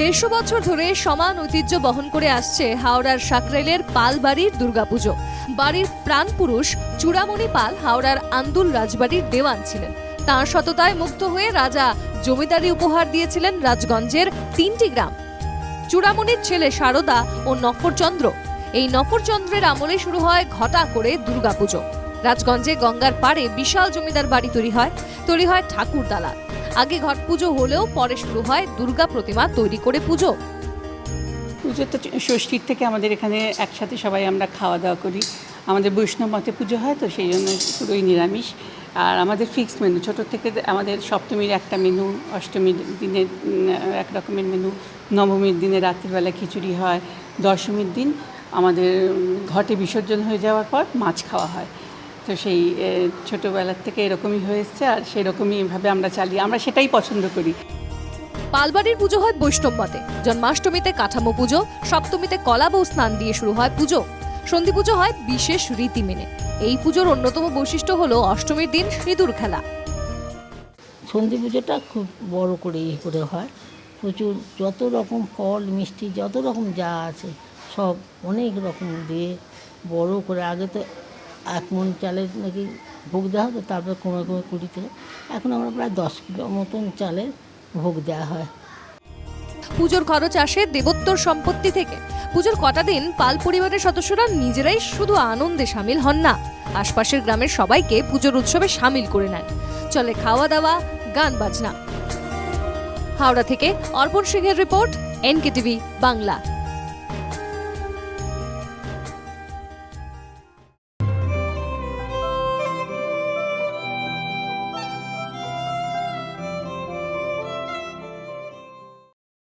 দেড়শো বছর ধরে সমান ঐতিহ্য বহন করে আসছে হাওড়ার সাকরেলের পাল বাড়ির দুর্গাপুজো। বাড়ির প্রাণপুরুষ চূড়ামণি পাল হাওড়ার আন্দুল রাজবাড়ির দেওয়ান ছিলেন। তাঁর সততায় মুগ্ধ হয়ে রাজা জমিদারি উপহার দিয়েছিলেন রাজগঞ্জের তিনটি গ্রাম। চূড়ামণির ছেলে সারদা ও নফরচন্দ্র। এই নফরচন্দ্রের আমলে শুরু হয় ঘটা করে দুর্গাপুজো। রাজগঞ্জে গঙ্গার পাড়ে বিশাল জমিদার বাড়ি তৈরি হয়। তৈরি হয় ঠাকুরদালা। আগে ঘট পুজো হলেও পরে শুরু হয় দুর্গা প্রতিমা তৈরি করে পুজো। পুজো তো ষষ্ঠীর থেকে আমাদের এখানে একসাথে সবাই আমরা খাওয়া দাওয়া করি। আমাদের বৈষ্ণব মতে পুজো হয়, তো সেই জন্য পুরোই নিরামিষ। আর আমাদের ফিক্সড মেনু ছোটোর থেকে আমাদের সপ্তমীর একটা মেনু অষ্টমীর দিনে এক রকমের মেনু নবমীর দিনে রাত্রিবেলা খিচুড়ি হয়, দশমীর দিন আমাদের ঘটে বিসর্জন হয়ে যাওয়ার পর মাছ খাওয়া হয়। তো সেই ছোটোবেলার থেকে এরকমই হয়ে এসছে আর সেরকমই এভাবে আমরা চালিয়ে আমরা সেটাই পছন্দ করি। পালবাড়ির পুজো হয় বৈষ্ণব মতে জন্মাষ্টমীতে কাঠামো পুজো সপ্তমীতে কলা বউ স্নান দিয়ে শুরু হয় পুজো। সন্ধি পুজো হয় বিশেষ রীতি মেনে। এই পুজোর অন্যতম বৈশিষ্ট্য হলো অষ্টমীর দিন সিঁদুর খেলা। সন্ধি পুজোটা খুব বড় করে ইয়ে করে হয়। প্রচুর যত রকম ফল মিষ্টি যত রকম যা আছে সব অনেক রকম দিয়ে বড় করে আগে তো এক মন চালের নাকি ভোগ দেওয়া হতো, তারপরে কমে কমে কুড়ি থেকে এখন আমরা প্রায় দশ কিলো মতন চালের ভোগ দেওয়া হয়। পুজোর খরচ আসে দেবোত্তর সম্পত্তি থেকে। পুজোর কটা দিন পাল পরিবারের সদস্যরা নিজেরাই শুধু আনন্দে সামিল হন না, আশপাশের গ্রামের সবাইকে পুজোর উৎসবে সামিল করে নেন। চলে খাওয়া দাওয়া গান বাজনা হাওড়া থেকে অর্পণ সিংহের রিপোর্ট, এনকেটিভি, বাংলা।